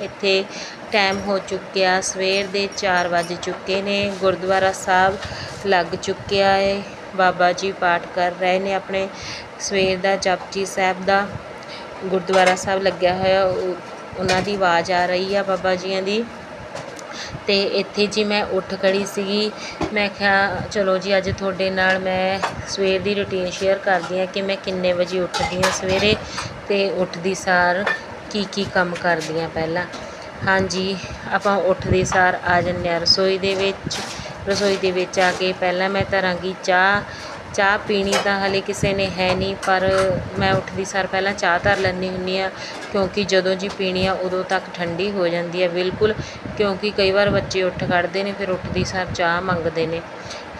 ਇੱਥੇ ਟਾਈਮ ਹੋ ਚੁੱਕਿਆ। ਸਵੇਰ ਦੇ 4 ਵੱਜ ਚੁੱਕੇ ਨੇ। ਗੁਰਦੁਆਰਾ ਸਾਹਿਬ ਲੱਗ ਚੁੱਕਿਆ ਹੈ ਬਾਬਾ ਜੀ ਪਾਠ ਕਰ ਰਹੇ ਨੇ ਆਪਣੇ। ਸਵੇਰ ਦਾ ਜਪਜੀ ਸਾਹਿਬ ਦਾ ਗੁਰਦੁਆਰਾ ਸਾਹਿਬ ਲੱਗਿਆ ਹੋਇਆ। ਉਹਨਾਂ ਦੀ ਆਵਾਜ਼ ਆ ਰਹੀ ਆ ਬਾਬਾ ਜੀਆਂ ਦੀ। ਤੇ ਇੱਥੇ ਜੀ ਮੈਂ ਉੱਠ ਖੜੀ ਸੀਗੀ। ਮੈਂ ਕਿਹਾ, ਚਲੋ ਜੀ, ਅੱਜ ਤੁਹਾਡੇ ਨਾਲ ਮੈਂ ਸਵੇਰ ਦੀ ਰੁਟੀਨ ਸ਼ੇਅਰ ਕਰਦੀ ਹਾਂ ਕਿ ਮੈਂ ਕਿੰਨੇ ਵਜੇ ਉੱਠਦੀ ਹਾਂ ਸਵੇਰੇ। ਤੇ ਉੱਠਦੀ ਸਾਰ ਕੀ ਕੀ ਕੰਮ ਕਰਦੀ ਹਾਂ ਪਹਿਲਾਂ? ਹਾਂਜੀ, ਆਪਾਂ ਉੱਠਦੇ ਸਾਰ ਆ ਜਾਂਦੇ ਹਾਂ। ਰਸੋਈ ਦੇ ਵਿੱਚ, ਰਸੋਈ ਦੇ ਵਿੱਚ ਆ ਕੇ ਪਹਿਲਾਂ ਮੈਂ ਧਰਾਂਗੀ ਚਾਹ। ਚਾਹ ਪੀਣੀ ਤਾਂ ਹਲੇ ਕਿਸੇ ਨੇ ਹੈ ਨਹੀਂ, ਪਰ ਮੈਂ ਉੱਠਦੀ ਸਾਰ ਪਹਿਲਾਂ ਚਾਹ ਧਰ ਲੈਂਦੀ ਹੁੰਦੀ ਆ ਕਿਉਂਕਿ ਜਦੋਂ ਜੀ ਪੀਣੀ ਆ, ਉਦੋਂ ਤੱਕ ਠੰਡੀ ਹੋ ਜਾਂਦੀ ਆ ਬਿਲਕੁਲ, ਕਿਉਂਕਿ ਕਈ ਵਾਰ ਬੱਚੇ ਉੱਠ ਖੜ੍ਹਦੇ ਨੇ, ਫਿਰ ਉੱਠਦੀ ਸਾਰ ਚਾਹ ਮੰਗਦੇ ਨੇ।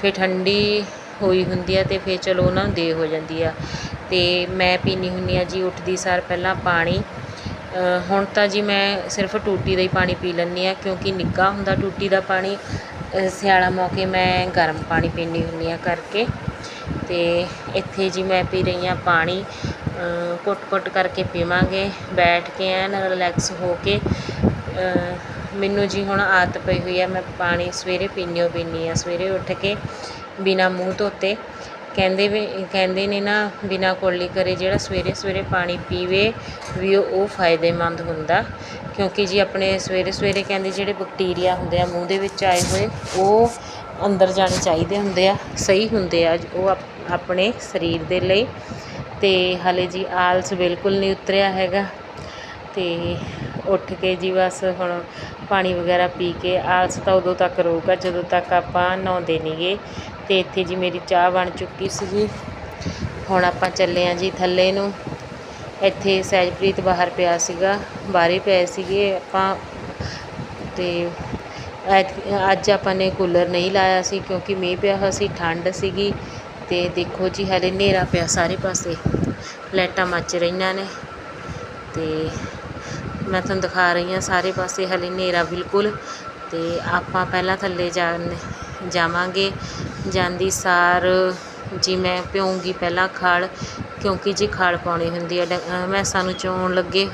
ਫਿਰ ਠੰਡੀ ਹੋਈ ਹੁੰਦੀ ਆ ਤੇ ਫਿਰ ਚਲੋ ਉਹਨਾਂ ਨੂੰ ਦੇ ਹੋ ਜਾਂਦੀ ਆ। ਤੇ ਮੈਂ ਪੀਣੀ ਹੁੰਦੀ ਆ ਜੀ, ਉੱਠਦੀ ਸਾਰ ਪਹਿਲਾਂ ਪਾਣੀ। ਹੁਣ ਤਾਂ ਜੀ ਮੈਂ ਸਿਰਫ ਟੂਟੀ ਦਾ ਹੀ ਪਾਣੀ ਪੀ ਲੈਂਦੀ ਹਾਂ, ਕਿਉਂਕਿ ਨਿੱਘਾ ਹੁੰਦਾ ਟੂਟੀ ਦਾ ਪਾਣੀ। ਸਿਆਲਾ ਮੌਕੇ ਮੈਂ ਗਰਮ ਪਾਣੀ ਪੀਂਦੀ ਹੁੰਦੀ ਹਾਂ ਕਰਕੇ। ਅਤੇ ਇੱਥੇ ਜੀ ਮੈਂ ਪੀ ਰਹੀ ਹਾਂ ਪਾਣੀ। ਕੁੱਟ-ਕੁੱਟ ਕਰਕੇ ਪੀਵਾਂਗੇ, ਬੈਠ ਕੇ ਐਨ ਰਿਲੈਕਸ ਹੋ ਕੇ। ਮੈਨੂੰ ਜੀ ਹੁਣ ਆਦਤ ਪਈ ਹੋਈ ਹੈ, ਮੈਂ ਪਾਣੀ ਸਵੇਰੇ ਪੀਂਦੀ ਓ ਪੀਂਦੀ ਹਾਂ ਸਵੇਰੇ ਉੱਠ ਕੇ ਬਿਨਾਂ ਮੂੰਹ ਧੋਤੇ। ਕਹਿੰਦੇ ਵੀ, ਕਹਿੰਦੇ ਨੇ ਨਾ, ਬਿਨਾਂ ਕੋਲੀ ਕਰੇ ਜਿਹੜਾ ਸਵੇਰੇ ਸਵੇਰੇ ਪਾਣੀ ਪੀਵੇ ਵੀ ਉਹ ਫਾਇਦੇਮੰਦ ਹੁੰਦਾ। ਕਿਉਂਕਿ ਜੀ ਆਪਣੇ ਸਵੇਰੇ ਸਵੇਰੇ ਕਹਿੰਦੇ ਜਿਹੜੇ ਬੈਕਟੀਰੀਆ ਹੁੰਦੇ ਆ, ਮੂੰਹ ਦੇ ਵਿੱਚ ਆਏ ਹੋਏ, ਉਹ ਅੰਦਰ ਜਾਣੇ ਚਾਹੀਦੇ ਹੁੰਦੇ ਆ, ਸਹੀ ਹੁੰਦੇ ਆ, ਉਹ ਆਪਣੇ ਸਰੀਰ ਦੇ ਲਈ। ਤੇ ਹਲੇ ਜੀ ਆਲਸ ਬਿਲਕੁਲ ਨਹੀਂ ਉਤਰਿਆ ਹੈਗਾ। ਤੇ ਉੱਠ ਕੇ ਜੀ ਬਸ ਹੁਣ ਪਾਣੀ ਵਗੈਰਾ ਪੀ ਕੇ ਆਲਸ ਤਾਂ ਉਦੋਂ ਤੱਕ ਰਹੂਗਾ, ਜਦੋਂ ਤੱਕ ਆਪਾਂ ਨਹਾਉਂਦੇ ਨਹੀਂਗੇ। ਤੇ ਇੱਥੇ ਜੀ ਮੇਰੀ ਚਾਹ ਬਣ ਚੁੱਕੀ ਸੀਗੀ। ਹੁਣ ਆਪਾਂ ਚੱਲੇ ਆਂ ਜੀ ਥੱਲੇ ਨੂੰ। ਇੱਥੇ ਸਹਿਜਪ੍ਰੀਤ ਬਾਹਰ ਪਿਆ ਸੀਗਾ, ਬਾਹਰੇ ਪਏ ਸੀਗੇ ਆਪਾਂ। ਤੇ ਐਤ- ਅੱਜ ਆਪਾਂ ਨੇ ਕੂਲਰ ਨਹੀਂ ਲਾਇਆ ਸੀ ਕਿਉਂਕਿ ਮੀਂਹ ਪਿਆ ਹੋਇਆ ਸੀ, ਠੰਡ ਸੀਗੀ। ਤੇ ਦੇਖੋ ਜੀ ਹਲੇ ਹਨੇਰਾ ਪਿਆ ਸਾਰੇ ਪਾਸੇ, ਲਾਈਟਾਂ ਮੱਚ ਰਹੀਆਂ ਨੇ। ਤੇ ਮੈਂ ਤੁਹਾਨੂੰ ਦਿਖਾ ਰਹੀ ਹਾਂ ਸਾਰੇ ਪਾਸੇ ਹਲੇ ਹਨੇਰਾ ਬਿਲਕੁਲ। ਤੇ ਆਪਾਂ ਪਹਿਲਾਂ ਥੱਲੇ ਜਾ ਜਾਵਾਂਗੇ। ਜਾਂਦੀ ਸਾਰ, ਜੀ ਮੈਂ ਪਿਉਂਗੀ ਪਹਿਲਾਂ ਖਲ, ਕਿਉਂਕਿ ਜੀ ਖਲ ਪਾਉਣੀ ਹੁੰਦੀ ਹੈ ਡ- ਅਹ ਮੈਸਾਂ ਨੂੰ ਚੋਣ ਲੱਗੇ।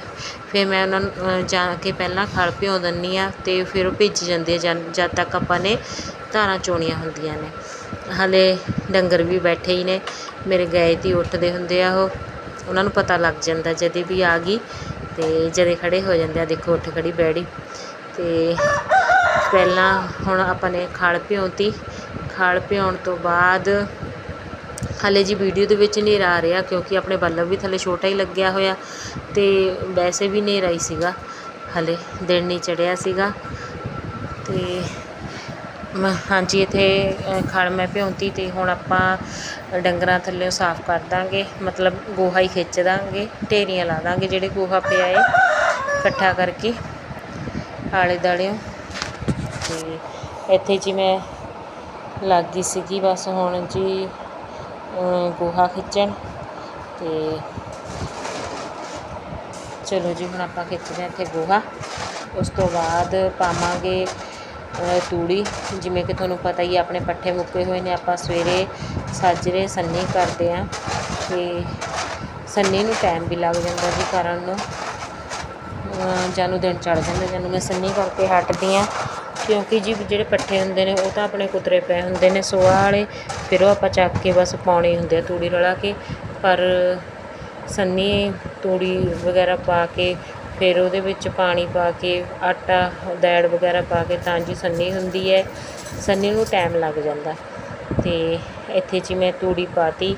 ਫਿਰ ਮੈਂ ਉਹਨਾਂ ਨੂੰ ਜਾ ਕੇ ਪਹਿਲਾਂ ਖਲ ਭਿਉਂ ਦਿੰਦੀ ਆ ਅਤੇ ਫਿਰ ਉਹ ਭਿੱਜ ਜਾਂਦੇ ਆ, ਜਦ ਜਦ ਤੱਕ ਆਪਾਂ ਨੇ ਧਾਰਾਂ ਚੋਣੀਆਂ ਹੁੰਦੀਆਂ ਨੇ। ਹਾਲੇ ਡੰਗਰ ਵੀ ਬੈਠੇ ਹੀ ਨੇ, ਮੇਰੇ ਗਏ ਤੀ ਉੱਠਦੇ ਹੁੰਦੇ ਆ ਉਹ। ਉਹਨਾਂ ਨੂੰ ਪਤਾ ਲੱਗ ਜਾਂਦਾ ਜਦੇ ਵੀ ਆ ਗਈ ਅਤੇ ਜਦੇ ਖੜੇ ਹੋ ਜਾਂਦੇ ਆ, ਦੇਖੋ ਉੱਠ ਖੜੀ ਬੈੜੀ। ਅਤੇ ਪਹਿਲਾਂ ਹੁਣ ਆਪਾਂ ਨੇ ਖਲ ਭਿਉਂਤੀ ਖਲ ਭਿਉਣ ਤੋਂ ਬਾਅਦ ਹਾਲੇ ਜੀ ਵੀਡੀਓ ਦੇ ਵਿੱਚ ਹਨੇਰਾ ਆ ਰਿਹਾ ਕਿਉਂਕਿ ਆਪਣੇ ਬੱਲਬ ਵੀ ਥੱਲੇ ਛੋਟਾ ਹੀ ਲੱਗਿਆ ਹੋਇਆ ਤੇ ਵੈਸੇ ਵੀ ਹਨੇਰਾ ਹੀ ਸੀਗਾ। ਹਲੇ ਦਿਨ ਨਹੀਂ ਚੜਿਆ ਸੀਗਾ ਤੇ ਮੈਂ, ਹਾਂਜੀ, ਇੱਥੇ ਖਲ ਮੈਂ ਭਿਉਂਤੀ ਤੇ ਹੁਣ ਆਪਾਂ ਡੰਗਰਾਂ ਥੱਲੇ ਸਾਫ਼ ਕਰ ਦਾਂਗੇ, ਮਤਲਬ ਗੋਹਾ ਹੀ ਖਿੱਚ ਦਾਂਗੇ, ਢੇਰੀਆਂ ਲਾ ਦਾਂਗੇ ਜਿਹੜੇ ਗੋਹਾ ਪਿਆ ਏ ਇਕੱਠਾ ਕਰਕੇ ਆਲੇ ਦਾਲਿਓ ਤੇ ਇੱਥੇ ਜੀ ਮੈਂ ਲੱਗ ਗਈ ਸੀਗੀ ਬਸ ਹੁਣ ਜੀ ਗੋਹਾ ਖਿੱਚਣ ਤੇ ਚਲੋ ਜੀ ਹੁਣ ਆਪਾਂ ਖਿੱਚਦੇ ਹਾਂ ਇੱਥੇ ਗੋਹਾ। ਉਸ ਤੋਂ ਬਾਅਦ ਪਾਵਾਂਗੇ ਤੂੜੀ। ਜਿਵੇਂ ਕਿ ਤੁਹਾਨੂੰ ਪਤਾ ਹੀ ਹੈ ਆਪਣੇ ਪੱਠੇ ਮੁੱਕੇ ਹੋਏ ਨੇ, ਆਪਾਂ ਸਵੇਰੇ ਸਾਜਰੇ ਸੰਨੀ ਕਰਦੇ ਹਾਂ ਤੇ ਸੰਨੀ ਨੂੰ ਟਾਈਮ ਵੀ ਲੱਗ ਜਾਂਦਾ ਜੀ ਕਰਨ ਨੂੰ। ਜਾਨੂੰ ਦਿਨ ਚੜ ਜਾਂਦਾ ਜਾਨੂੰ ਮੈਂ ਸੰਨੀ ਕਰਕੇ ਹਟਦੀ ਹਾਂ। ਕਿਉਂਕਿ ਜੀ ਜਿਹੜੇ ਪੱਠੇ ਹੁੰਦੇ ਨੇ, ਉਹ ਤਾਂ ਆਪਣੇ ਕੁਤਰੇ ਪਏ ਹੁੰਦੇ ਨੇ, ਸੋਆ ਵਾਲੇ, ਫਿਰ ਉਹ ਆਪਾਂ ਚੱਕ ਕੇ ਬਸ ਪਾਉਣੇ ਹੁੰਦੇ ਆ ਤੂੜੀ ਰਲਾ ਕੇ। ਪਰ ਸੰਨੀ ਤੂੜੀ ਵਗੈਰਾ ਪਾ ਕੇ, ਫਿਰ ਉਹਦੇ ਵਿੱਚ ਪਾਣੀ ਪਾ ਕੇ, ਆਟਾ ਦੈੜ ਵਗੈਰਾ ਪਾ ਕੇ, ਤਾਂ ਜੀ ਸੰਨੀ ਹੁੰਦੀ ਹੈ। ਸੰਨੀ ਨੂੰ ਟਾਈਮ ਲੱਗ ਜਾਂਦਾ। ਤੇ ਇੱਥੇ ਜੀ ਮੈਂ ਤੂੜੀ ਪਾਤੀ,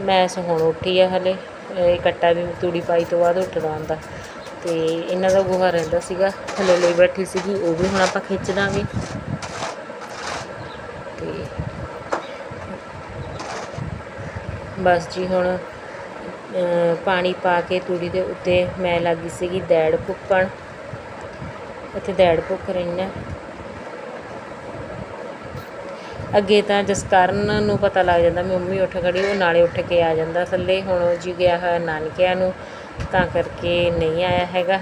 ਮੈਂ ਹੁਣ ਉੱਠੀ ਆ ਹਲੇ। ਇਹ ਕੱਟਾ ਵੀ ਤੂੜੀ ਪਾਈ ਤੋਂ ਬਾਅਦ ਉੱਠਦਾ ਹੁੰਦਾ। ਤੇ ਇਹਨਾਂ ਦਾ ਗੋਹਾ ਰਹਿੰਦਾ ਸੀਗਾ, ਥੱਲੇ ਲਈ ਬੈਠੀ ਸੀਗੀ, ਉਹ ਵੀ ਹੁਣ ਆਪਾਂ ਖਿੱਚ ਦਾਂਗੇ। ਤੇ ਬਸ ਜੀ ਹੁਣ ਪਾਣੀ ਪਾ ਕੇ ਤੂੜੀ ਦੇ ਉੱਤੇ ਮੈਂ ਲੱਗੀ ਸੀਗੀ ਦੈੜ ਭੁੱਕਣ। ਇੱਥੇ ਦੈੜ ਭੁੱਖ ਰਹੀਆਂ ਅੱਗੇ ਤਾਂ ਜਸਕਰਨ ਨੂੰ ਪਤਾ ਲੱਗ ਜਾਂਦਾ ਵੀ ਮੰਮੀ ਉੱਠ ਖੜੀ, ਉਹ ਨਾਲੇ ਉੱਠ ਕੇ ਆ ਜਾਂਦਾ ਥੱਲੇ। ਹੁਣ ਉਹ ਜੀ ਗਿਆ ਹੋਇਆ ਨਾਨਕਿਆਂ ਨੂੰ। ਤਾਂ ਕਰਕੇ ਨਹੀਂ ਆਇਆ ਹੈਗਾ।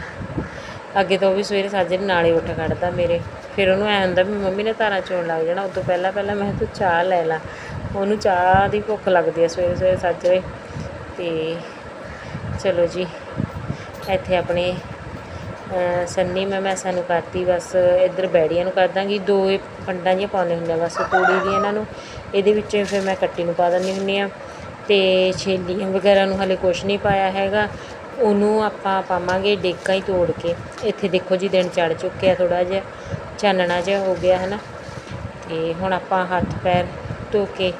ਅੱਗੇ ਤੋਂ ਉਹ ਵੀ ਸਵੇਰੇ ਸਾਜਰੇ ਨਾਲੇ ਉੱਠ ਖੜਦਾ ਮੇਰੇ। ਫਿਰ ਉਹਨੂੰ ਐ ਹੁੰਦਾ ਵੀ ਮੰਮੀ ਨੇ ਤਾਰਾਂ ਚੋਣ ਲੱਗ ਜਾਣਾ। ਉਦੋਂ ਪਹਿਲਾਂ ਪਹਿਲਾਂ ਮੈਂ ਕਿਹਾ ਤੂੰ ਚਾਹ ਲੈ ਲਾ। ਉਹਨੂੰ ਚਾਹ ਦੀ ਭੁੱਖ ਲੱਗਦੀ ਹੈ ਸਵੇਰੇ ਸਵੇਰੇ ਸਾਜਰੇ ਤੇ ਚਲੋ ਜੀ, ਇੱਥੇ ਆਪਣੇ ਸੰਨੀ ਮੈਂ ਮੈਂ ਸਾਨੂੰ ਕਰਤੀ। ਬਸ ਇੱਧਰ ਬੈੜੀਆਂ ਨੂੰ ਕਰ ਦਾਂਗੀ। ਦੋ ਪੰਡਾਂ ਜਿਹੀਆਂ ਪਾਉਂਦੇ ਹੁੰਦੇ ਆ। ਬਸ ਤੂੜੀ ਦੀ ਇਹਨਾਂ ਨੂੰ। ਇਹਦੇ ਵਿੱਚ ਫਿਰ ਮੈਂ ਕੱਟੀ ਨੂੰ ਪਾ ਦਿੰਦੀ ਹੁੰਦੀ ਆ। ਤੇ ਛੇਲੀਆਂ ਵਗੈਰਾ ਨੂੰ ਹਲੇ ਕੁਛ ਨਹੀਂ ਪਾਇਆ ਹੈਗਾ। ਉਹਨੂੰ ਆਪਾਂ ਪਾਵਾਂਗੇ ਡੇਕਾਂ ਹੀ ਤੋੜ ਕੇ। ਇੱਥੇ ਦੇਖੋ ਜੀ ਦਿਨ ਚੜ ਚੁੱਕਿਆ ਥੋੜਾ ਜਿਹਾ, ਚਾਨਣਾ ਜਿਹਾ ਹੋ ਗਿਆ ਹੈ ਨਾ ਤੇ ਹੁਣ ਆਪਾਂ ਹੱਥ ਪੈਰ ਧੋ ਕੇ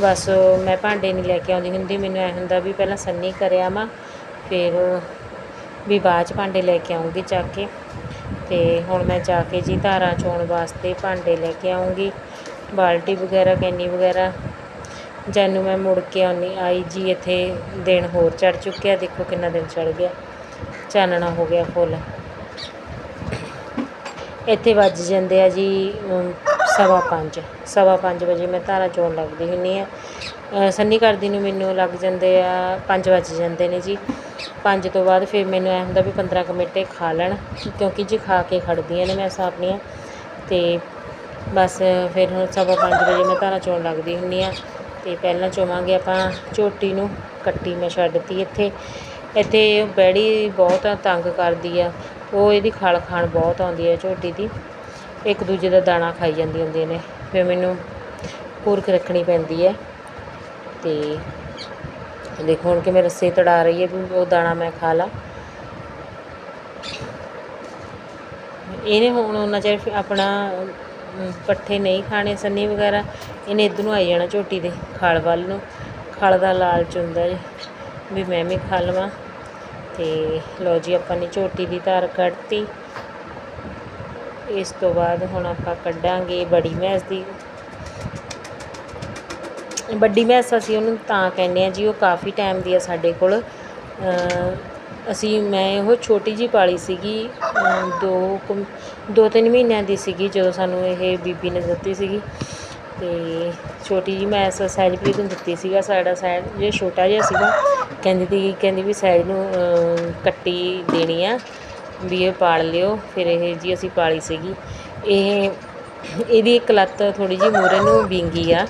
ਬਸ ਮੈਂ ਭਾਂਡੇ ਨਹੀਂ ਲੈ ਕੇ ਆਉਂਦੀ ਹੁੰਦੀ, ਮੈਨੂੰ ਐ ਹੁੰਦਾ ਵੀ ਪਹਿਲਾਂ ਸੰਨੀ ਕਰਿਆ ਮਾ ਫਿਰ ਵੀ ਬਾਅਦ 'ਚ ਭਾਂਡੇ ਲੈ ਕੇ ਆਉਂਗੀ ਚੱਕ ਕੇ। ਤੇ ਹੁਣ ਮੈਂ ਜਾ ਕੇ ਜੀ ਧਾਰਾਂ ਚੋਣ ਵਾਸਤੇ ਭਾਂਡੇ ਲੈ ਕੇ ਆਉਂਗੀ, ਬਾਲਟੀ ਵਗੈਰਾ, ਕੈਨੀ ਵਗੈਰਾ ਜਾਨੂੰ ਮੈਂ ਮੁੜ ਕੇ ਆਉਂਦੀ ਆਈ ਜੀ ਇੱਥੇ ਦਿਨ ਹੋਰ ਚੜ੍ਹ ਚੁੱਕਿਆ ਦੇਖੋ ਕਿੰਨਾ ਦਿਨ ਚੜ੍ਹ ਗਿਆ। ਚਾਨਣਾ ਹੋ ਗਿਆ ਫੁੱਲ। ਇੱਥੇ ਵੱਜ ਜਾਂਦੇ ਆ ਜੀ ਸਵਾ ਪੰਜ। ਸਵਾ ਪੰਜ ਵਜੇ ਮੈਂ ਧਾਰਾ ਚੋਣ ਲੱਗਦੀ ਹੁੰਦੀ ਆ। ਅ, ਸੰਨੀ ਕਰਦੀ ਨੂੰ ਮੈਨੂੰ ਲੱਗ ਜਾਂਦੇ ਆ 5 ਵੱਜ ਜਾਂਦੇ ਨੇ ਜੀ। 5 ਤੋਂ ਬਾਅਦ ਫਿਰ ਮੈਨੂੰ ਐ ਹੁੰਦਾ ਵੀ 15 ਕੁ ਮਿੰਟ ਖਾ ਲੈਣ ਕਿਉਂਕਿ ਜੀ ਖਾ ਕੇ ਖੜਦੀਆਂ ਨੇ ਮੈਂ ਆਪਣੀਆਂ। ਤੇ ਬਸ ਫਿਰ ਹੁਣ ਸਵਾ ਪੰਜ ਵਜੇ ਮੈਂ ਧਾਰਾ ਚੋਣ ਲੱਗਦੀ ਹੁੰਦੀ ਆ। ਤੇ ਪਹਿਲਾਂ ਚੋਵਾਂਗੇ ਆਪਾਂ ਝੋਟੀ ਨੂੰ, ਕੱਟੀ ਮੈਂ ਛੱਡਤੀ ਇੱਥੇ। ਇੱਥੇ ਬੈੜੀ ਬਹੁਤ ਤੰਗ ਕਰਦੀ ਆ। ਉਹ ਇਹਦੀ ਖਲ ਖਾਣ ਬਹੁਤ ਆਉਂਦੀ ਹੈ ਝੋਟੀ ਦੀ। ਇੱਕ ਦੂਜੇ ਦਾ ਦਾਣਾ ਖਾਈ ਜਾਂਦੀ ਹੁੰਦੀਆਂ ਨੇ। ਫਿਰ ਮੈਨੂੰ ਪੂਰਕ ਰੱਖਣੀ ਪੈਂਦੀ ਹੈ ਤੇ ਦੇਖੋ ਹੁਣ ਕਿ ਕਿਵੇਂ ਰੱਸੇ ਤੜਾ ਰਹੀ ਹੈ ਵੀ ਉਹ ਦਾਣਾ ਮੈਂ ਖਾ ਲਾ। ਇਹਨੇ ਹੁਣ ਉਹਨਾਂ ਚਿਰ ਆਪਣਾ ਪੱਠੇ ਨਹੀਂ ਖਾਣੇ, ਸੰਨੀ ਵਗੈਰਾ, ਇਹਨੇ ਇੱਧਰ ਨੂੰ ਆਈ ਜਾਣਾ ਝੋਟੀ ਦੇ ਖਲ ਵੱਲ ਨੂੰ। ਖਲ ਦਾ ਲਾਲਚ ਹੁੰਦਾ ਜੀ, ਵੀ ਮੈਂ ਵੀ ਖਾ ਲਵਾਂ। ਤੇ ਲਓ ਜੀ, ਆਪਾਂ ਨੇ ਝੋਟੀ ਦੀ ਧਾਰ ਕੱਢਤੀ। ਇਸ ਤੋਂ ਬਾਅਦ ਹੁਣ ਆਪਾਂ ਕੱਢਾਂਗੇ ਬੜੀ ਮੈਸ ਦੀ। ਵੱਡੀ ਮੈਸ ਅਸੀਂ ਉਹਨੂੰ ਤਾਂ ਕਹਿੰਦੇ ਆ ਜੀ, ਉਹ ਕਾਫੀ ਟਾਈਮ ਦੀ ਆ ਸਾਡੇ ਕੋਲ। ਅਸੀਂ, ਮੈਂ ਉਹ ਛੋਟੀ ਜਿਹੀ ਪਾਲੀ ਸੀਗੀ ਦੋ ਕੁ- ਦੋ ਤਿੰਨ ਮਹੀਨਿਆਂ ਦੀ ਸੀਗੀ ਜਦੋਂ ਸਾਨੂੰ ਇਹ ਬੀਬੀ ਨੇ ਦਿੱਤੀ ਸੀਗੀ। ਅਤੇ ਛੋਟੀ ਜੀ ਮੈਸ ਸਹਿਜਪ੍ਰੀਤ ਨੂੰ ਦਿੱਤੀ ਸੀਗਾ, ਸਾਡਾ ਸਹਿਜ ਜੇ ਛੋਟਾ ਜਿਹਾ ਸੀਗਾ। ਕਹਿੰਦੀ ਤੀ, ਕਹਿੰਦੀ ਵੀ ਸਹਿਜ ਨੂੰ ਕੱਟੀ ਦੇਣੀ ਆ, ਵੀ ਇਹ ਪਾਲ ਲਿਓ। ਫਿਰ ਇਹ ਜੀ ਅਸੀਂ ਪਾਲੀ ਸੀਗੀ। ਇਹ, ਇਹਦੀ ਇੱਕ ਲੱਤ ਥੋੜੀ ਜਿਹੀ ਮੂਰੇ ਨੂੰ ਵਿੰਗੀ ਆ।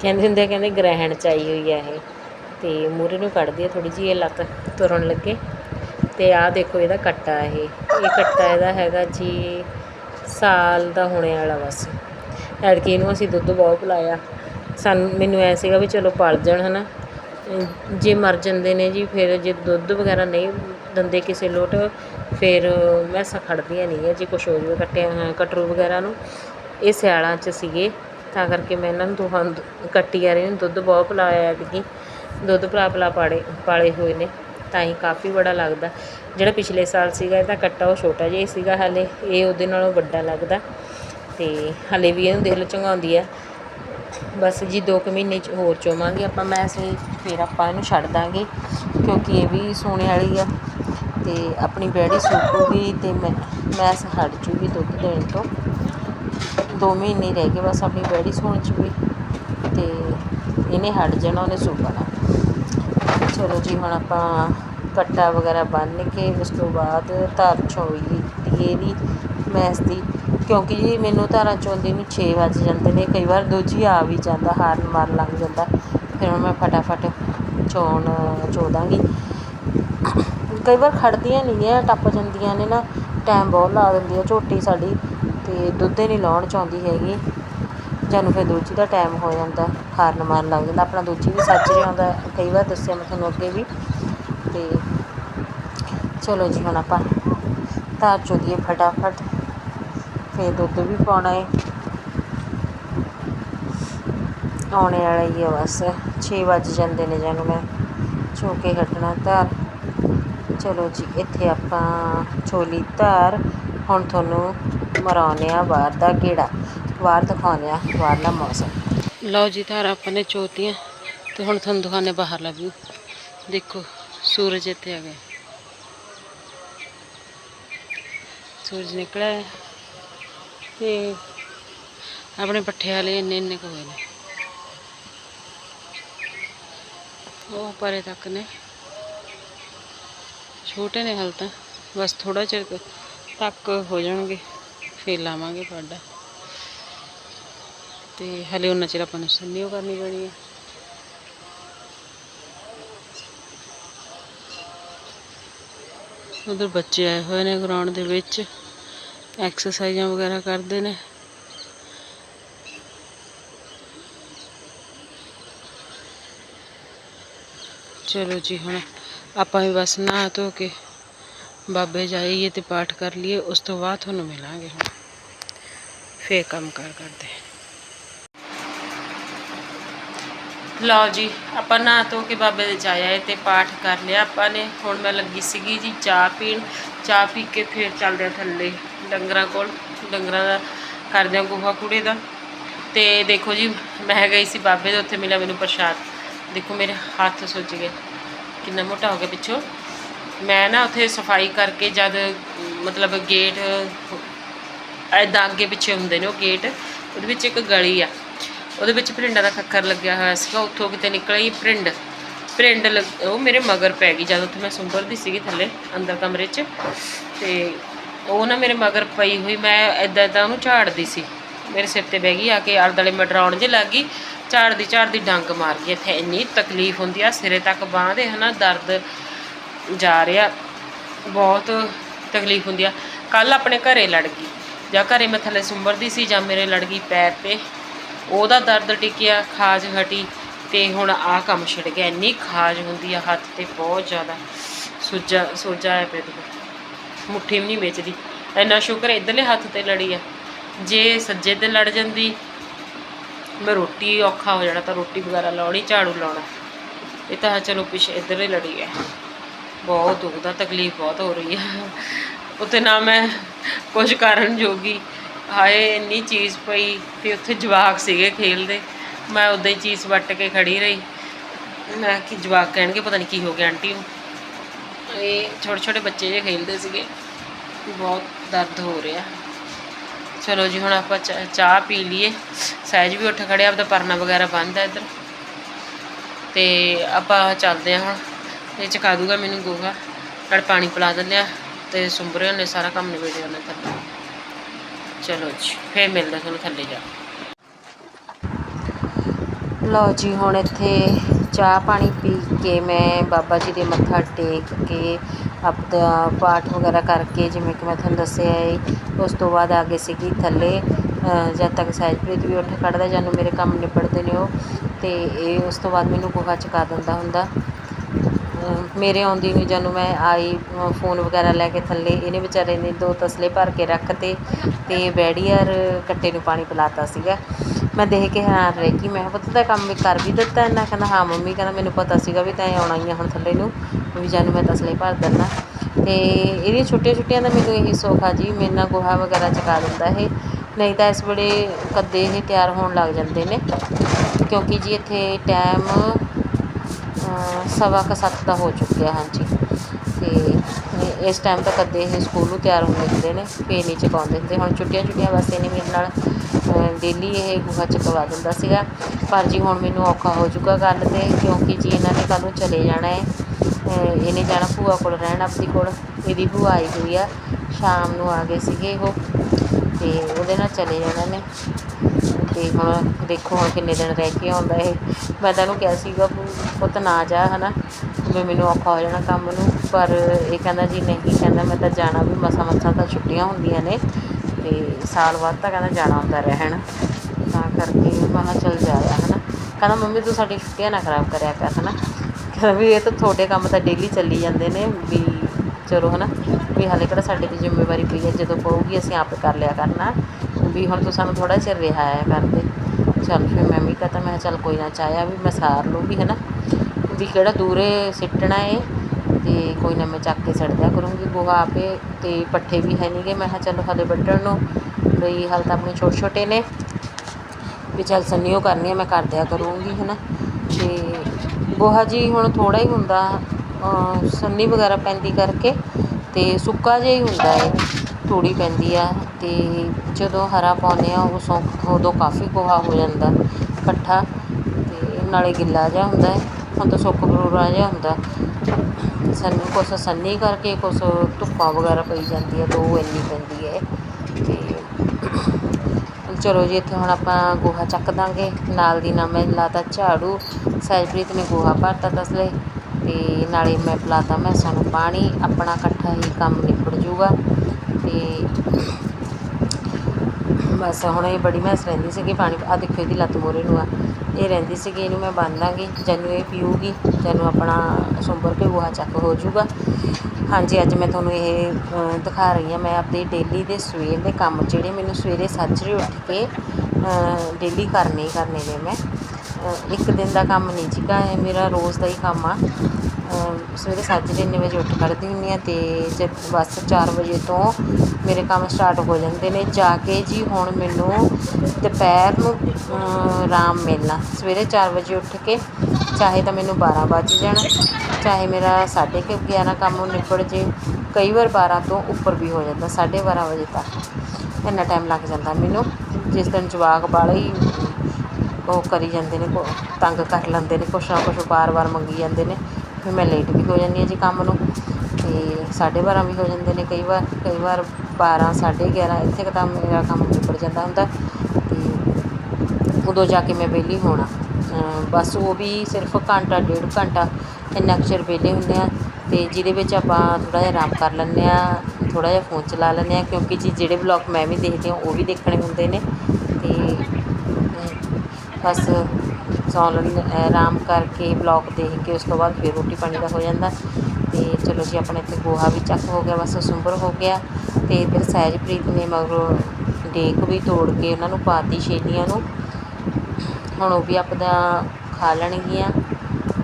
ਕਹਿੰਦੇ ਹੁੰਦੇ ਆ, ਕਹਿੰਦੇ ਗ੍ਰਹਿਣ ਚ ਆਈ ਹੋਈ ਆ ਇਹ। ਤੇ ਮੂਰੇ ਨੂੰ ਕੱਢਦੀ ਆ ਥੋੜੀ ਜਿਹੀ ਇਹ ਲੱਤ ਤੁਰਨ ਲੱਗੇ। ਤੇ ਆਹ ਦੇਖੋ ਇਹਦਾ ਕੱਟਾ ਇਹ। ਇਹ ਕੱਟਾ ਇਹਦਾ ਹੈਗਾ ਜੀ ਸਾਲ ਦਾ ਹੋਣੇ ਵਾਲਾ ਬਸ। ਐਤਕੀ ਇਹਨੂੰ ਅਸੀਂ ਦੁੱਧ ਬਹੁਤ ਪਿਲਾਇਆ। ਸਾਨੂੰ, ਮੈਨੂੰ ਐ ਸੀਗਾ ਵੀ ਚਲੋ ਪਲ ਜਾਣ ਹਨਾ। ਅਮ ਜੇ ਮਰ ਜਾਂਦੇ ਨੇ ਜੀ, ਫਿਰ ਜੇ ਦੁੱਧ ਵਗੈਰਾ ਨਹੀਂ ਦਿੰਦੇ ਕਿਸੇ ਲੋਟ, ਫਿਰ ਮੈਂ ਖੜਦੀਆਂ ਨਹੀਂ ਹੈ ਜੀ ਕੁਛ ਹੋ ਜਾਵੇ ਕੱਟੇ ਅਹ ਕਟਰੂ ਵਗੈਰਾ ਨੂੰ, ਇਹ ਸਿਆਲਾਂ 'ਚ ਸੀਗੇ। ਤਾਂ ਕਰਕੇ ਮੈਂ ਇਹਨਾਂ ਨੂੰ ਦੋਹਾਂ ਕੱਟੀ ਆ ਰਹੀ ਨੂੰ ਦੁੱਧ ਬਹੁਤ ਪਿਲਾਇਆ ਐਤਕੀ। ਦੁੱਧ ਪਿਲਾ ਪਿਲਾ ਪਾੜੇ, ਪਾਲੇ ਹੋਏ ਨੇ। ਤਾਂ ਹੀ ਕਾਫੀ ਬੜਾ ਲੱਗਦਾ। ਜਿਹੜਾ ਪਿਛਲੇ ਸਾਲ ਸੀਗਾ ਇਹਦਾ ਕੱਟਾ ਉਹ ਛੋਟਾ ਜਿਹਾ ਸੀਗਾ ਹਾਲੇ। ਇਹ ਉਹਦੇ ਨਾਲੋਂ ਵੱਡਾ ਲੱਗਦਾ। ਤੇ ਹਲੇ ਵੀ ਇਹਨੂੰ ਦੇਖ ਲਓ ਚੰਗਾਉਂਦੀ ਆ। ਬਸ ਜੀ 2 ਕੁ ਮਹੀਨੇ ਚ ਹੋਰ ਚੋਵਾਂਗੇ ਆਪਾਂ। ਮੈਂ ਇਹ ਫਿਰ ਆਪਾਂ ਇਹਨੂੰ ਛੱਡ ਦਾਂਗੇ, ਕਿਉਂਕਿ ਇਹ ਵੀ ਸੋਨੇ ਵਾਲੀ ਆ। ਤੇ ਆਪਣੀ ਬੈੜੀ ਸੁੱਕੂਗੀ ਤੇ ਮੈਂ ਮੈਂ ਹਟ ਜੂਗੀ ਦੁੱਧ ਦੇਣ ਤੋਂ। 2 ਮਹੀਨੇ ਰਹਿ ਗਏ ਬਸ ਆਪਣੀ ਬੈੜੀ ਸੋਣ ਚ ਵੀ। ਤੇ ਇਹਨੇ ਹਟ ਜਾਣਾ, ਉਹਨੇ ਸੁੱਕਣਾ ਚਲੋ ਜੀ ਹੁਣ ਆਪਾਂ ਕੱਟਾ ਵਗੈਰਾ ਬੰਨ੍ਹ ਕੇ ਉਸ ਤੋਂ ਬਾਅਦ ਧਾਰ ਚੋਈ ਲਿੱਤੀ ਇਹਦੀ ਮੈਸ ਦੀ, ਕਿਉਂਕਿ ਜੀ ਮੈਨੂੰ ਧਾਰਾਂ ਚੋਂਦੀ ਨੂੰ 6 ਵੱਜ ਜਾਂਦੇ ਨੇ, ਕਈ ਵਾਰ ਦੂਜੀ ਆ ਵੀ ਜਾਂਦਾ, ਹਾਰਨ ਮਾਰਨ ਲੱਗ ਜਾਂਦਾ, ਫਿਰ ਹੁਣ ਮੈਂ ਫਟਾਫਟ ਚੋਣ ਚੋ ਦਾਂਗੀ ਕਈ ਵਾਰ ਖੜਦੀਆਂ ਨਹੀਂ ਹੈ ਟੱਪ ਜਾਂਦੀਆਂ ਨੇ ਨਾ ਟਾਈਮ ਬਹੁਤ ਲਾ ਦਿੰਦੀ ਹੈ ਝੋਟੀ ਸਾਡੀ, ਤੇ ਦੁੱਧ ਨਹੀਂ ਲਾਉਣ ਚਾਹੁੰਦੀ ਹੈਗੀ। ਜਾਨੂੰ ਫਿਰ ਦੂਜੀ ਦਾ ਟਾਈਮ ਹੋ ਜਾਂਦਾ, ਹਾਰਨ ਮਾਰਨ ਲੱਗ ਜਾਂਦਾ। ਆਪਣਾ ਦੂਜੀ ਵੀ ਸੱਚ ਰਿਹਾ ਹੁੰਦਾ ਕਈ ਵਾਰ ਦੱਸਿਆ ਮੈਂ ਤੁਹਾਨੂੰ ਅੱਗੇ ਵੀ। ਤੇ ਚਲੋ ਜੀ, ਹੁਣ ਆਪਾਂ ਧਾਰ ਚੋਦੀਏ ਫਟਾਫਟ। ਫਿਰ ਦੁੱਧ ਵੀ ਪਾਉਣਾ ਹੈ ਆਉਣੇ ਵਾਲਾ ਹੀ ਹੈ ਬਸ। 6 ਵੱਜ ਜਾਂਦੇ ਨੇ ਜਾਨੂੰ ਮੈਂ ਚੋ ਕੇ ਹਟਣਾ ਧਾਰ। ਚਲੋ ਜੀ, ਇੱਥੇ ਆਪਾਂ ਛੋਲੀ ਧਾਰ। ਹੁਣ ਤੁਹਾਨੂੰ ਮਰਾਉਂਦੇ ਆ ਬਾਹਰ ਦਾ ਗੇੜਾ। ਬਾਹਰ ਦਿਖਾਉਂਦੇ ਆ ਬਾਹਰਲਾ ਮੌਸਮ ਲਓ ਜੀ ਧਾਰ ਆਪਾਂ ਨੇ ਚੋਤੀਆਂ ਤੇ ਹੁਣ ਤੁਹਾਨੂੰ ਦਿਖਾਉਂਦੇ ਬਾਹਰਲਾ ਵਿਊ ਦੇਖੋ ਸੂਰਜ ਇੱਥੇ ਆ ਗਿਆ ਸੂਰਜ ਨਿਕਲਿਆ ਹੈ ਤੇ ਆਪਣੇ ਪੱਠੇ ਵਾਲੇ ਇੰਨੇ ਇੰਨੇ ਕੁ ਹੋਏ ਨੇ ਉਹ ਪਰੇ ਤੱਕ ਨੇ ਛੋਟੇ ਨੇ ਹਾਲ ਤਾਂ ਬਸ ਥੋੜਾ ਚਿਰ ਕੁ ਤੱਕ ਹੋ ਜਾਣਗੇ ਫੇਰ ਲਾਵਾਂਗੇ ਪਾਡਾ ਤੇ ਹਲੇ ਉਹਨਾਂ ਚਿਰ ਆਪਾਂ ਨੂੰ ਸੰਨੀ ਉਹ ਕਰਨੀ ਪੈਣੀ ਹੈ ਉਧਰ ਬੱਚੇ ਆਏ ਹੋਏ ਨੇ ਗਰਾਊਂਡ ਦੇ ਵਿੱਚ ਐਕਸਰਸਾਈਜ਼ਾਂ ਵਗੈਰਾ ਕਰਦੇ ਨੇ ਚਲੋ ਜੀ ਹੁਣ ਆਪਾਂ ਵੀ ਬਸ ਨਹਾ ਧੋ ਕੇ ਬਾਬੇ ਜਾਈਏ ਤੇ ਪਾਠ ਕਰ ਲਈਏ ਉਸ ਤੋਂ ਬਾਅਦ ਤੁਹਾਨੂੰ ਮਿਲਾਂਗੇ ਹੁਣ ਫੇਰ ਕੰਮ ਕਾਰ ਕਰਦੇ ਲਓ ਜੀ, ਆਪਾਂ ਨਹਾ ਧੋ ਕੇ ਬਾਬੇ ਦੇ ਜਾ ਆਏ ਤੇ ਪਾਠ ਕਰ ਲਿਆ ਆਪਾਂ ਨੇ। ਹੁਣ ਮੈਂ ਲੱਗੀ ਸੀਗੀ ਜੀ ਚਾਹ ਪੀਣ। ਚਾਹ ਪੀ ਕੇ ਫਿਰ ਚੱਲਦੇ ਆ ਥੱਲੇ ਡੰਗਰਾਂ ਕੋਲ। ਡੰਗਰਾਂ ਦਾ ਕਰਦੇ ਆ ਗੋਹਾ ਕੂੜੇ ਦਾ। ਤੇ ਦੇਖੋ ਜੀ, ਮੈਂ ਗਈ ਸੀ ਬਾਬੇ ਦੇ, ਉੱਥੇ ਮਿਲਿਆ ਮੈਨੂੰ ਪ੍ਰਸ਼ਾਦ। ਦੇਖੋ ਮੇਰੇ ਹੱਥ ਸੁੱਜ ਗਏ। ਕਿੰਨਾ ਮੋਟਾ ਹੋ ਗਿਆ ਪਿੱਛੋਂ। ਮੈਂ ਨਾ ਉੱਥੇ ਸਫ਼ਾਈ ਕਰਕੇ ਜਦ, ਮਤਲਬ ਗੇਟ ਐਦਾਂ ਅੱਗੇ ਪਿੱਛੇ ਹੁੰਦੇ ਨੇ ਉਹ ਗੇਟ, ਉਹਦੇ ਵਿੱਚ ਇੱਕ ਗਲੀ ਆ। ਉਹਦੇ ਵਿੱਚ ਭਰਿੰਡਾਂ ਦਾ ਖੱਖਰ ਲੱਗਿਆ ਹੋਇਆ ਸੀਗਾ, ਉੱਥੋਂ ਕਿਤੇ ਨਿਕਲਿਆ ਹੀ ਭਰਿੰਡ। ਭਰਿੰਡ ਉਹ ਮੇਰੇ ਮਗਰ ਪੈ ਗਈ ਜਦ ਉੱਥੇ ਮੈਂ ਸੁੰਬਰਦੀ ਸੀਗੀ ਥੱਲੇ, ਅੰਦਰ ਕਮਰੇ 'ਚ। ਤੇ ਉਹ ਨਾ ਮੇਰੇ ਮਗਰ ਪਈ ਹੋਈ, ਮੈਂ ਐਦਾਂ ਐਦਾਂ ਉਹਨੂੰ ਝਾੜਦੀ ਸੀ। ਮੇਰੇ ਸਿਰ ਤੇ ਬਹਿ ਗਈ, ਆ ਕੇ ਆਲੇ ਦੁਆਲੇ ਮਟਰਾਉਣ ਜੇ ਲੱਗ ਗਈ, ਝਾੜਦੀ ਝਾੜਦੀ ਡੰਗ ਮਾਰ ਗਈ। ਇੱਥੇ ਇੰਨੀ ਤਕਲੀਫ ਹੁੰਦੀ ਆ, ਸਿਰੇ ਤੱਕ ਬਾਂਹ ਦੇ ਹਨਾ ਦਰਦ ਜਾ ਰਿਹਾ, ਬਹੁਤ ਤਕਲੀਫ ਹੁੰਦੀ ਆ। ਕੱਲ ਆਪਣੇ ਘਰੇ ਲੜ ਗਈ, ਜਾਂ ਘਰੇ ਮੈਂ ਥੱਲੇ ਸੁੰਬਰਦੀ ਸੀ ਜਾਂ ਮੇਰੇ ਲੜ ਗਈ ਪੈਰ ਤੇ। ਉਹਦਾ ਦਰਦ ਟਿਕਿਆ, ਖਾਜ ਹਟੀ ਤੇ ਹੁਣ ਆਹ ਕੰਮ ਛਿੜ ਗਿਆ। ਇੰਨੀ ਖਾਜ ਹੁੰਦੀ ਆ, ਹੱਥ ਤੇ ਬਹੁਤ ਜ਼ਿਆਦਾ ਸੁੱਜਾ, ਸੋਜਾ ਹੈ ਪੇ ਮੁੱਠੀ ਵੀ ਨਹੀਂ ਵੇਚਦੀ। ਇੰਨਾ ਸ਼ੁਕਰ ਇਧਰਲੇ ਹੱਥ ਤੇ ਲੜੀ ਆ। ਜੇ ਸੱਜੇ ਤੇ ਲੜ ਜਾਂਦੀ, ਮੈਂ ਰੋਟੀ ਔਖਾ ਹੋ ਜਾਣਾ ਤਾਂ ਰੋਟੀ ਵਗੈਰਾ ਲਾਉਣੀ, ਝਾੜੂ ਲਾਉਣਾ। ਇਹ ਤਾਂ ਚਲੋ ਪਿੱਛੇ ਇੱਧਰ ਹੀ ਲੜੀ ਹੈ ਬਹੁਤ ਦੁਖਦਾ ਤਕਲੀਫ ਬਹੁਤ ਹੋ ਰਹੀ ਹੈ ਉੱਥੇ ਨਾ ਮੈਂ ਕੁਝ ਕਰਨ ਜੋਗੀ ਹਾਏ, ਇੰਨੀ ਚੀਜ਼ ਪਈ ਤੇ ਉੱਥੇ ਜਵਾਕ ਸੀਗੇ ਖੇਲਦੇ। ਮੈਂ ਉਦਾਂ ਹੀ ਚੀਜ਼ ਵੱਟ ਕੇ ਖੜੀ ਰਹੀ। ਮੈਂ ਕਿ ਜਵਾਕ ਕਹਿਣਗੇ, ਪਤਾ ਨਹੀਂ ਕੀ ਹੋ ਗਿਆ ਆਂਟੀ ਨੂੰ। ਇਹ ਛੋਟੇ ਛੋਟੇ ਬੱਚੇ ਜੇ ਖੇਲਦੇ ਸੀਗੇ। ਬਹੁਤ ਦਰਦ ਹੋ ਰਿਹਾ। ਚਲੋ ਜੀ, ਹੁਣ ਆਪਾਂ ਚਾ- ਚਾਹ ਪੀ ਲਈਏ। ਸਹਿਜ ਵੀ ਉੱਠ ਖੜਿਆ, ਆਪਦਾ ਪਰਨਾ ਵਗੈਰਾ ਬੰਦ ਹੈ ਇੱਧਰ। ਤੇ ਆਪਾਂ ਚੱਲਦੇ ਹਾਂ ਹੁਣ। ਇਹ ਚਕਾ ਦੂਗਾ ਮੈਨੂੰ ਗੋਹਾ। ਨਾਲ ਪਾਣੀ ਪਿਲਾ ਦਿੰਦੇ ਆ ਤੇ ਸੁੰਬਰੇ ਨੇ ਸਾਰਾ ਕੰਮ ਨਿਬੇੜਿਆ ਉਹਨਾਂ ਥੱਲੇ ਚਲੋ ਜੀ, ਫੇਰ ਮਿਲਦੇ ਤੁਹਾਨੂੰ ਥੱਲੇ ਜਾ ਲਓ ਜੀ, ਹੁਣ ਇੱਥੇ ਚਾਹ ਪਾਣੀ ਪੀ ਕੇ ਮੈਂ ਬਾਬਾ ਜੀ ਦੇ ਮੱਥਾ ਟੇਕ ਕੇ ਆਪਦਾ ਪਾਠ ਵਗੈਰਾ ਕਰਕੇ, ਜਿਵੇਂ ਕਿ ਮੈਂ ਤੁਹਾਨੂੰ ਦੱਸਿਆ ਹੈ ਉਸ ਤੋਂ ਬਾਅਦ ਆ ਗਏ ਸੀਗੀ ਥੱਲੇ। ਜਦ ਤੱਕ ਸਹਿਜਪ੍ਰੀਤ ਵੀ ਉੱਠ ਖੜਦਾ ਜਾਨੂੰ ਮੇਰੇ ਕੰਮ ਨਿਬੜਦੇ ਨੇ ਉਹ, ਤੇ ਇਹ ਉਸ ਤੋਂ ਬਾਅਦ ਮੈਨੂੰ ਗੋਹਾ ਚਕਾ ਦਿੰਦਾ ਹੁੰਦਾ। ਮੇਰੇ ਆਉਂਦੀ ਨੂੰ ਜਦੋਂ ਮੈਂ ਆਈ ਫੋਨ ਵਗੈਰਾ ਲੈ ਕੇ ਥੱਲੇ, ਇਹਨੇ ਵਿਚਾਰੇ ਨੇ ਦੋ ਤਸਲੇ ਭਰ ਕੇ ਰੱਖਤੇ ਤੇ ਬੈੜੀਅਰ ਕੱਟੇ ਨੂੰ ਪਾਣੀ ਪਿਲਾਤਾ ਸੀਗਾ। ਮੈਂ ਦੇਖ ਕੇ ਹੈਰਾਨ ਰਹਿ ਗਈ। ਮੈਂ ਕਿਹਾ, ਪੁੱਤ ਦਾ ਕੰਮ ਵੀ ਕਰ ਵੀ ਦਿੱਤਾ ਇਹਨਾਂ। ਕਹਿੰਦਾ, ਹਾਂ ਮੰਮੀ। ਕਹਿੰਦਾ, ਮੈਨੂੰ ਪਤਾ ਸੀਗਾ ਵੀ ਤੈਂ ਆਉਣਾ ਹੀ ਆ ਹੁਣ ਥੱਲੇ ਨੂੰ, ਵੀ ਜਾਨੂੰ ਮੈਂ ਤਸਲੇ ਭਰ ਦਿੰਦਾ। ਤੇ ਇਹਦੀਆਂ ਛੋਟੀਆਂ ਛੋਟੀਆਂ ਦਾ ਮੈਨੂੰ ਇਹੀ ਸੁੱਖ ਆ ਜੀ ਮੇਰੇ ਨਾਲ ਗੋਹਾ ਵਗੈਰਾ ਚਕਾ ਦਿੰਦਾ ਇਹ। ਨਹੀਂ ਤਾਂ ਇਸ ਵੇਲੇ ਕੱਦੇ ਇਹ ਤਿਆਰ ਹੋਣ ਲੱਗ ਜਾਂਦੇ ਨੇ, ਕਿਉਂਕਿ ਜੀ ਇੱਥੇ ਟਾਈਮ ਸਵਾ ਕੁ ਸੱਤ ਦਾ ਹੋ ਚੁੱਕਿਆ, ਹਾਂਜੀ। ਤੇ ਇਸ ਟਾਈਮ ਤੱਕ ਅੱਧੇ ਇਹ ਸਕੂਲ ਨੂੰ ਤਿਆਰ ਹੋਣ ਹੁੰਦੇ ਨੇ, ਫੇਰ ਨਹੀਂ ਚਕਾਉਂਦੇ ਹੁੰਦੇ ਹੁਣ ਛੁੱਟੀਆਂ ਛੁੱਟੀਆਂ ਬਸ ਇਹਨੇ ਮੇਰੇ ਨਾਲ ਡੇਲੀ ਇਹ ਗੁਹਾ ਚਕਵਾ ਦਿੰਦਾ ਸੀਗਾ। ਪਰ ਜੀ ਹੁਣ ਮੈਨੂੰ ਔਖਾ ਹੋ ਚੁੱਕਾ ਗੱਲ ਤੇ, ਕਿਉਂਕਿ ਜੀ ਇਹਨਾਂ ਨੇ ਕੱਲ੍ਹ ਨੂੰ ਚਲੇ ਜਾਣਾ ਹੈ। ਅਹ, ਇਹਨੇ ਜਾਣਾ ਭੂਆ ਕੋਲ ਰਹਿਣ ਆਪਦੀ ਕੋਲ। ਇਹਦੀ ਭੂਆ ਆਈ ਹੋਈ ਆ, ਸ਼ਾਮ ਨੂੰ ਆ ਗਏ ਸੀਗੇ ਉਹ। ਤੇ ਉਹਦੇ ਨਾਲ ਚਲੇ ਜਾਣਾ ਨੇ। ਤੇ ਹੁਣ ਦੇਖੋ ਹੁਣ ਕਿੰਨੇ ਦਿਨ ਰਹਿ ਕੇ ਆਉਂਦਾ ਇਹ। ਮੈਂ ਤਾਂ ਇਹਨੂੰ ਕਿਹਾ ਸੀਗਾ, ਵੀ ਪੁੱਤ ਨਾ ਜਾ, ਹਨਾ। ਵੀ ਮੈਨੂੰ ਔਖਾ ਹੋ ਜਾਣਾ ਕੰਮ ਨੂੰ। ਪਰ ਇਹ ਕਹਿੰਦਾ ਜੀ ਨਹੀਂ, ਕਹਿੰਦਾ ਮੈਂ ਤਾਂ ਜਾਣਾ ਵੀ ਮਸਾਂ ਮਸਾਂ ਤਾਂ ਛੁੱਟੀਆਂ ਹੁੰਦੀਆਂ ਨੇ। ਤੇ ਸਾਲ ਬਾਅਦ ਤਾਂ ਕਹਿੰਦਾ ਜਾਣਾ ਹੁੰਦਾ ਰਹਿਣ। ਤਾਂ ਕਰਕੇ ਮੈਂ ਕਿਹਾ ਚੱਲ ਜਾਇਆ ਹਨਾ। ਕਹਿੰਦਾ, ਮੰਮੀ, ਤੂੰ ਸਾਡੀ ਛੁੱਟੀਆਂ ਨਾ ਖਰਾਬ ਕਰਿਆ ਕਰ, ਹਨਾ। ਕਹਿੰਦਾ ਵੀ ਇਹ ਤਾਂ ਤੁਹਾਡੇ ਕੰਮ ਤਾਂ ਡੇਲੀ ਚੱਲੀ ਜਾਂਦੇ ਨੇ ਵੀ ਚਲੋ, ਹਨਾ। ਵੀ ਹਾਲੇ ਕਿਹੜਾ ਸਾਡੇ ਦੀ ਜ਼ਿੰਮੇਵਾਰੀ ਪਈ ਹੈ, ਜਦੋਂ ਪਊਗੀ ਅਸੀਂ ਆਪ ਕਰ ਲਿਆ ਕਰਨਾ। ਵੀ ਹੁਣ ਤਾਂ ਸਾਨੂੰ ਥੋੜਾ ਚਿਰ ਰਿਹਾ ਹੈ ਕਰਦੇ। ਚੱਲ ਫਿਰ ਮੈਂ ਵੀ ਕਹਤਾ, ਮੈਂ ਕਿਹਾ ਚੱਲ ਕੋਈ ਨਾ, ਚਾਹਿਆ ਵੀ ਮੈਂ ਸਾਰ ਲੂੰਗੀ ਹਨਾ। ਵੀ ਕਿਹੜਾ ਦੂਰੇ ਸਿੱਟਣਾ ਏ, ਤੇ ਕੋਈ ਨਾ ਮੈਂ ਚੱਕ ਕੇ ਸੜ ਕਰੂੰਗੀ ਗੋਹਾ ਆਪੇ, ਤੇ ਪੱਠੇ ਵੀ ਹੈ ਨਹੀਂਗੇ ਮੈਂ ਕਿਹਾ ਚਲੋ ਹਲੇ ਵੱਢਣ ਨੂੰ, ਬਈ ਹਾਲ ਤਾਂ ਆਪਣੇ ਛੋਟੇ ਛੋਟੇ ਨੇ। ਵੀ ਚੱਲ ਸੰਨੀਓ ਕਰਨੀ ਆ, ਮੈਂ ਕਰ ਦਿਆ ਕਰੂੰਗੀ, ਹਨਾ। ਤੇ ਗੋਹਾ ਜੀ ਹੁਣ ਥੋੜਾ ਹੀ ਹੁੰਦਾ ਸੰਨੀ ਵਗੈਰਾ ਪੈਂਦੀ ਕਰਕੇ, ਤੇ ਸੁੱਕਾ ਜਿਹਾ ਹੀ ਹੁੰਦਾ ਹੈ ਤੂੜੀ ਪੈਂਦੀ ਆ ਅਤੇ ਜਦੋਂ ਹਰਾ ਪਾਉਂਦੇ ਆ ਉਸ ਉਦੋਂ ਕਾਫੀ ਗੋਹਾ ਹੋ ਜਾਂਦਾ ਇਕੱਠਾ ਅਤੇ ਨਾਲੇ ਗਿੱਲਾ ਜਿਹਾ ਹੁੰਦਾ ਹੁਣ ਤਾਂ ਸੁੱਕ ਬਰੂਰਾ ਜਿਹਾ ਹੁੰਦਾ ਸੰਨੀ ਕੁਛ ਸੰਨੀ ਕਰਕੇ ਕੁਛ ਧੁੱਪਾਂ ਵਗੈਰਾ ਪਈ ਜਾਂਦੀ ਹੈ ਉਹ ਇੰਨੀ ਪੈਂਦੀ ਹੈ ਤੇ ਚਲੋ ਜੀ, ਇੱਥੇ ਹੁਣ ਆਪਾਂ ਗੋਹਾ ਚੱਕ ਦਾਂਗੇ। ਨਾਲ ਦੀ ਨਾਲ ਮੈਂ ਲਾਤਾ ਝਾੜੂ। ਸਹਿਜਪ੍ਰੀਤ ਨੇ ਗੋਹਾ ਭਰਤਾ ਤਸਲੇ ਤੇ ਨਾਲੇ ਮੈਂ ਪਿਲਾਤਾ ਮੈਸਾਂ ਨੂੰ ਪਾਣੀ। ਆਪਣਾ ਇਕੱਠਾ ਹੀ ਕੰਮ ਨਿਬੜ ਜੂਗਾ। ਤੇ ਬਸ ਹੁਣ ਇਹ ਬੜੀ ਮੈਸ ਰਹਿੰਦੀ ਸੀਗੀ, ਪਾਣੀ ਆ ਦੇਖੋ ਇਹਦੀ ਲੱਤ ਮੋਰੇ ਨੂੰ ਆ। ਇਹ ਰਹਿੰਦੀ ਸੀਗੀ, ਇਹਨੂੰ ਮੈਂ ਬੰਨ ਦਾਂਗੀ ਇਹ ਪੀਊਗੀ ਜਨੂੰ ਆਪਣਾ ਸੁੰਬਰ ਕੇ ਗੋਹਾ ਚੱਕ ਹੋ ਜੂਗਾ ਹਾਂਜੀ, ਅੱਜ ਮੈਂ ਤੁਹਾਨੂੰ ਇਹ ਦਿਖਾ ਰਹੀ ਹਾਂ। ਮੈਂ ਆਪਦੇ ਡੇਲੀ ਦੇ ਸਵੇਰ ਦੇ ਕੰਮ ਜਿਹੜੇ ਮੈਨੂੰ ਸਵੇਰੇ ਸੱਜਰੇ ਉੱਠ ਕੇ ਡੇਲੀ ਕਰਨੇ ਹੀ ਕਰਨੇ ਨੇ ਮੈਂ। ਇੱਕ ਦਿਨ ਦਾ ਕੰਮ ਨਹੀਂ ਜੀਗਾ ਇਹ ਮੇਰਾ ਰੋਜ਼ ਦਾ ਹੀ ਕੰਮ ਆ। ਸਵੇਰੇ ਸਾਜਰੇ ਇੰਨੇ ਵਜੇ ਉੱਠ ਖੜ੍ਹਦੀ ਹੁੰਦੀ ਹਾਂ ਅਤੇ ਜਦ ਬਸ 4 ਵਜੇ ਤੋਂ ਮੇਰੇ ਕੰਮ ਸਟਾਰਟ ਹੋ ਜਾਂਦੇ ਨੇ, ਜਾ ਕੇ ਜੀ ਹੁਣ ਮੈਨੂੰ ਦੁਪਹਿਰ ਨੂੰ ਆਰਾਮ ਮਿਲਣਾ ਸਵੇਰੇ 4 ਵਜੇ ਉੱਠ ਕੇ ਚਾਹੇ ਤਾਂ ਮੈਨੂੰ 12 ਵੱਜ ਜਾਣ, ਚਾਹੇ ਮੇਰਾ ਸਾਢੇ ਕੁ 11 ਕੰਮ ਨਿਬੜ ਜੇ, ਕਈ ਵਾਰ 12 ਤੋਂ ਉੱਪਰ ਵੀ ਹੋ ਜਾਂਦਾ 12:30 ਵਜੇ ਤੱਕ। ਇੰਨਾ ਟਾਈਮ ਲੱਗ ਜਾਂਦਾ ਮੈਨੂੰ, ਜਿਸ ਦਿਨ ਜਵਾਕ ਵਾਲੇ ਹੀ ਉਹ ਕਰੀ ਜਾਂਦੇ ਨੇ ਤੰਗ ਕਰ ਲੈਂਦੇ ਨੇ, ਕੁਛ ਨਾ ਕੁਛ ਵਾਰ-ਵਾਰ ਮੰਗੀ ਜਾਂਦੇ ਨੇ। ਫਿਰ ਮੈਂ ਲੇਟ ਵੀ ਹੋ ਜਾਂਦੀ ਹਾਂ ਜੀ ਕੰਮ ਨੂੰ ਤੇ ਸਾਢੇ ਬਾਰਾਂ ਵੀ ਹੋ ਜਾਂਦੇ ਨੇ, ਕਈ ਵਾਰ ਕਈ ਵਾਰ 12 11:30 ਇੱਥੇ ਕੁ ਤਾਂ ਮੇਰਾ ਕੰਮ ਨਿਬੜ ਜਾਂਦਾ ਹੁੰਦਾ ਤੇ ਉਦੋਂ ਜਾ ਕੇ ਮੈਂ ਵਿਹਲੀ ਹੋਣਾ। ਬਸ ਉਹ ਵੀ ਸਿਰਫ ਘੰਟਾ, ਡੇਢ ਘੰਟਾ ਇੰਨਾ ਕੁ ਚਿਰ ਵਿਹਲੇ ਹੁੰਦੇ ਆ ਤੇ ਜਿਹਦੇ ਵਿੱਚ ਆਪਾਂ ਥੋੜ੍ਹਾ ਜਿਹਾ ਆਰਾਮ ਕਰ ਲੈਂਦੇ ਆ ਥੋੜ੍ਹਾ ਜਿਹਾ ਫੋਨ ਚਲਾ ਲੈਂਦੇ ਆ ਕਿਉਂਕਿ ਜੀ ਜਿਹੜੇ ਬਲੌਗ ਮੈਂ ਵੀ ਦੇਖਦੀ ਹਾਂ ਉਹ ਵੀ ਦੇਖਣੇ ਹੁੰਦੇ ਨੇ ਤੇ ਬਸ ਸੌਂ ਲੈਂਦੇ ਆਰਾਮ ਕਰਕੇ ਬਲੌਗ ਦੇਖ ਕੇ ਉਸ ਤੋਂ ਬਾਅਦ ਫਿਰ ਰੋਟੀ ਪਾਣੀ ਦਾ ਹੋ ਜਾਂਦਾ। ਤੇ ਚਲੋ ਜੀ, ਆਪਣੇ ਇੱਥੇ ਗੋਹਾ ਵੀ ਚੱਕ ਹੋ ਗਿਆ, ਬਸ ਸੁੰਬਰ ਹੋ ਗਿਆ। ਤੇ ਫਿਰ ਸਹਿਜਪ੍ਰੀਤ ਨੇ ਮਗਰੋਂ ਡੇਕ ਵੀ ਤੋੜ ਕੇ ਉਹਨਾਂ ਨੂੰ ਪਾਤੀ ਛੇਲੀਆਂ ਨੂੰ। ਹੁਣ ਉਹ ਵੀ ਆਪਦਾ ਖਾ ਲੈਣਗੀਆਂ।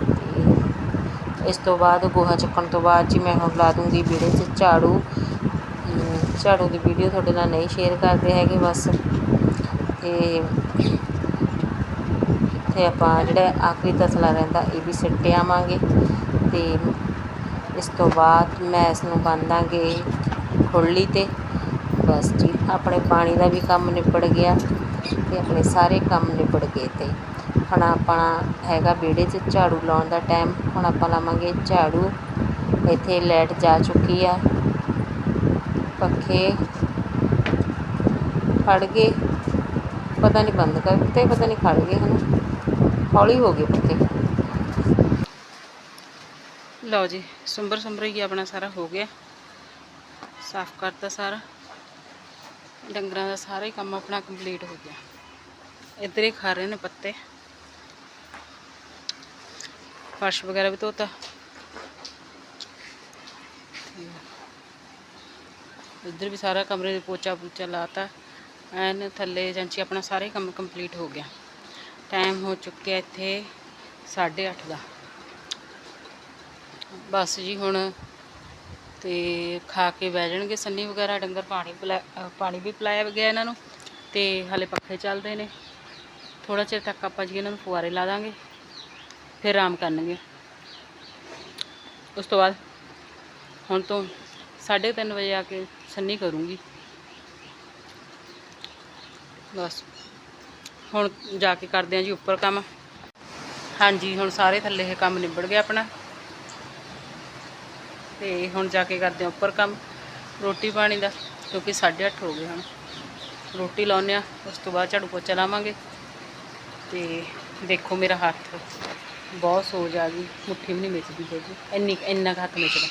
ਤੇ ਇਸ ਤੋਂ ਬਾਅਦ ਗੋਹਾ ਚੱਕਣ ਤੋਂ ਬਾਅਦ ਜੀ, ਮੈਂ ਹੁਣ ਲਾ ਦੂੰਗੀ ਵਿਹੜੇ 'ਚ ਝਾੜੂ। ਝਾੜੂ ਦੀ ਵੀਡੀਓ ਤੁਹਾਡੇ ਨਾਲ ਨਹੀਂ ਸ਼ੇਅਰ ਕਰਦੇ ਹੈਗੇ ਬਸ। ਤੇ ਇੱਥੇ ਆਪਾਂ ਜਿਹੜਾ ਆਖਰੀ ਤਸਲਾ ਰਹਿੰਦਾ ਇਹ ਵੀ ਸਿੱਟ ਆਵਾਂਗੇ ਤੇ ਇਸ ਤੋਂ ਬਾਅਦ ਮੈਂ ਇਸ ਨੂੰ ਬੰਦਾਂਗੇ ਦਾਂਗੇ ਖੁਰਲੀ 'ਤੇ। ਬਸ ਜੀ, ਆਪਣੇ ਪਾਣੀ ਦਾ ਵੀ ਕੰਮ ਨਿਬੜ ਗਿਆ ਤੇ ਆਪਣੇ ਸਾਰੇ ਕੰਮ ਨਿਬੜ ਗਏ ਤੇ। ਹੁਣ ਆਪਣਾ ਹੈਗਾ ਵਿਹੜੇ 'ਚ ਝਾੜੂ ਲਾਉਣ ਦਾ ਟਾਈਮ। ਹੁਣ ਆਪਾਂ ਲਾਵਾਂਗੇ ਝਾੜੂ। ਇੱਥੇ ਲਾਈਟ ਜਾ ਚੁੱਕੀ ਆ। ਪੱਖੇ ਫੜ ਗਏ। ਪਤਾ ਨਹੀਂ ਬੰਦ ਕਰਤੇ ਪਤਾ ਨਹੀਂ ਖੜ ਗਏ ਹਨ ਹੌਲੀ ਹੋ ਗਏ ਪੱਖੇ ਲਓ ਜੀ ਸੁੰਬਰ ਸੁੰਬਰ ਹੀ ਆਪਣਾ ਸਾਰਾ ਹੋ ਗਿਆ ਸਾਫ਼ ਕਰਤਾ ਸਾਰਾ ਡੰਗਰਾਂ ਦਾ ਸਾਰਾ ਹੀ ਕੰਮ ਆਪਣਾ ਕੰਪਲੀਟ ਹੋ ਗਿਆ ਇੱਧਰ ਹੀ ਖਾ ਰਹੇ ਨੇ ਪੱਤੇ ਫਰਸ਼ ਵਗੈਰਾ ਵੀ ਧੋਤਾ ਤੇ ਇੱਧਰ ਵੀ ਸਾਰਾ ਕਮਰੇ ਦੇ ਪੋਚਾ ਪੂਚਾ ਲਾਤਾ ਐਨ ਥੱਲੇ ਜਾਂਚੀ ਆਪਣਾ ਸਾਰਾ ਹੀ ਕੰਮ ਕੰਪਲੀਟ ਹੋ ਗਿਆ ਟਾਈਮ ਹੋ ਚੁੱਕਿਆ ਇੱਥੇ 8:30 ਦਾ। ਬਸ ਜੀ ਹੁਣ ਤੇ ਖਾ ਕੇ ਬਹਿ ਜਾਣਗੇ ਸੰਨੀ ਵਗੈਰਾ, ਡੰਗਰ ਪਾਣੀ ਪਿਲਾ ਪਾਣੀ ਵੀ ਪਿਲਾਇਆ ਗਿਆ ਇਹਨਾਂ ਨੂੰ ਤੇ ਹਲੇ ਪੱਖੇ ਚੱਲਦੇ ਨੇ। ਥੋੜਾ ਚਿਰ ਤੱਕ ਆਪਾਂ ਜੀ ਇਹਨਾਂ ਨੂੰ ਫੁਆਰੇ ਲਾ ਦਾਂਗੇ, ਫਿਰ ਆਰਾਮ ਕਰਨਗੇ। ਉਸ ਤੋਂ ਬਾਅਦ ਹੁਣ ਤੋਂ 3:30 ਵਜੇ ਆ ਕੇ ਸੰਨੀ ਕਰੂੰਗੀ। ਬਸ। ਹੁਣ ਜਾ ਕੇ ਕਰਦੇ ਹਾਂ ਜੀ ਉੱਪਰ ਕੰਮ। ਹਾਂਜੀ, ਹੁਣ ਸਾਰੇ ਥੱਲੇ ਇਹ ਕੰਮ ਨਿਬੜ ਗਿਆ ਆਪਣਾ। ਤੇ ਹੁਣ ਜਾ ਕੇ ਕਰਦੇ ਹਾਂ ਉੱਪਰ ਕੰਮ, ਰੋਟੀ ਪਾਣੀ ਦਾ, ਕਿਉਂਕਿ 8:30 ਹੋ ਗਏ ਹੁਣ। ਰੋਟੀ ਲਾਉਂਦੇ ਆ, ਉਸ ਤੋਂ ਬਾਅਦ ਝਾੜੂ ਪੋਚਾ ਲਾਵਾਂਗੇ। ਤੇ ਦੇਖੋ ਮੇਰਾ ਹੱਥ, ਬਹੁਤ ਸੋਜ ਆ ਗਈ, ਮੁੱਠੀ ਵੀ ਨਹੀਂ ਮਿਚਦੀ ਹੈਗੀ, ਇੰਨੀ ਇੰਨਾ ਕੁ ਹੱਥ ਮਿਚਦਾ।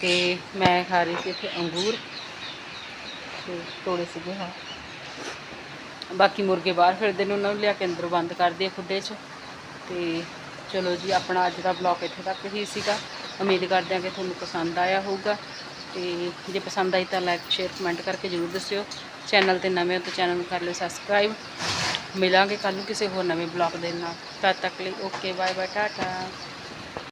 ਤੇ ਮੈਂ ਖਾ ਰਹੀ ਸੀ ਇੱਥੇ ਅੰਗੂਰ, ਤੇ ਤੋੜੇ ਸੀਗੇ ਹਾਂ। ਬਾਕੀ ਮੁਰਗੇ ਬਾਹਰ ਫਿਰਦੇ ਨੇ, ਉਹਨਾਂ ਨੂੰ ਲਿਆ ਕੇ ਅੰਦਰ ਬੰਦ ਕਰਦੇ ਆ ਖੁੱਡੇ 'ਚ। ਤੇ ਚਲੋ ਜੀ, ਆਪਣਾ ਅੱਜ ਦਾ ਬਲੌਗ ਇੱਥੇ ਤੱਕ ਹੀ ਸੀਗਾ। ਉਮੀਦ ਕਰਦੇ ਹਾਂ ਕਿ ਤੁਹਾਨੂੰ ਪਸੰਦ ਆਇਆ ਹੋਊਗਾ। ਤੇ ਜੇ ਪਸੰਦ ਆਈ ਤਾਂ ਲਾਈਕ ਸ਼ੇਅਰ ਕਮੈਂਟ ਕਰਕੇ ਜ਼ਰੂਰ ਦੱਸਿਓ। ਚੈਨਲ ਤੇ ਨਵੇਂ ਹੋ ਤਾਂ ਚੈਨਲ ਨੂੰ ਕਰ ਲਿਓ ਸਬਸਕ੍ਰਾਈਬ ਮਿਲਾਂਗੇ ਕੱਲ੍ਹ ਨੂੰ ਕਿਸੇ ਹੋਰ ਨਵੇਂ ਬਲੌਗ ਦੇ ਨਾਲ। ਤਦ ਤੱਕ ਲਈ ਓਕੇ ਬਾਏ ਬਾਏ ਟਾਟਾ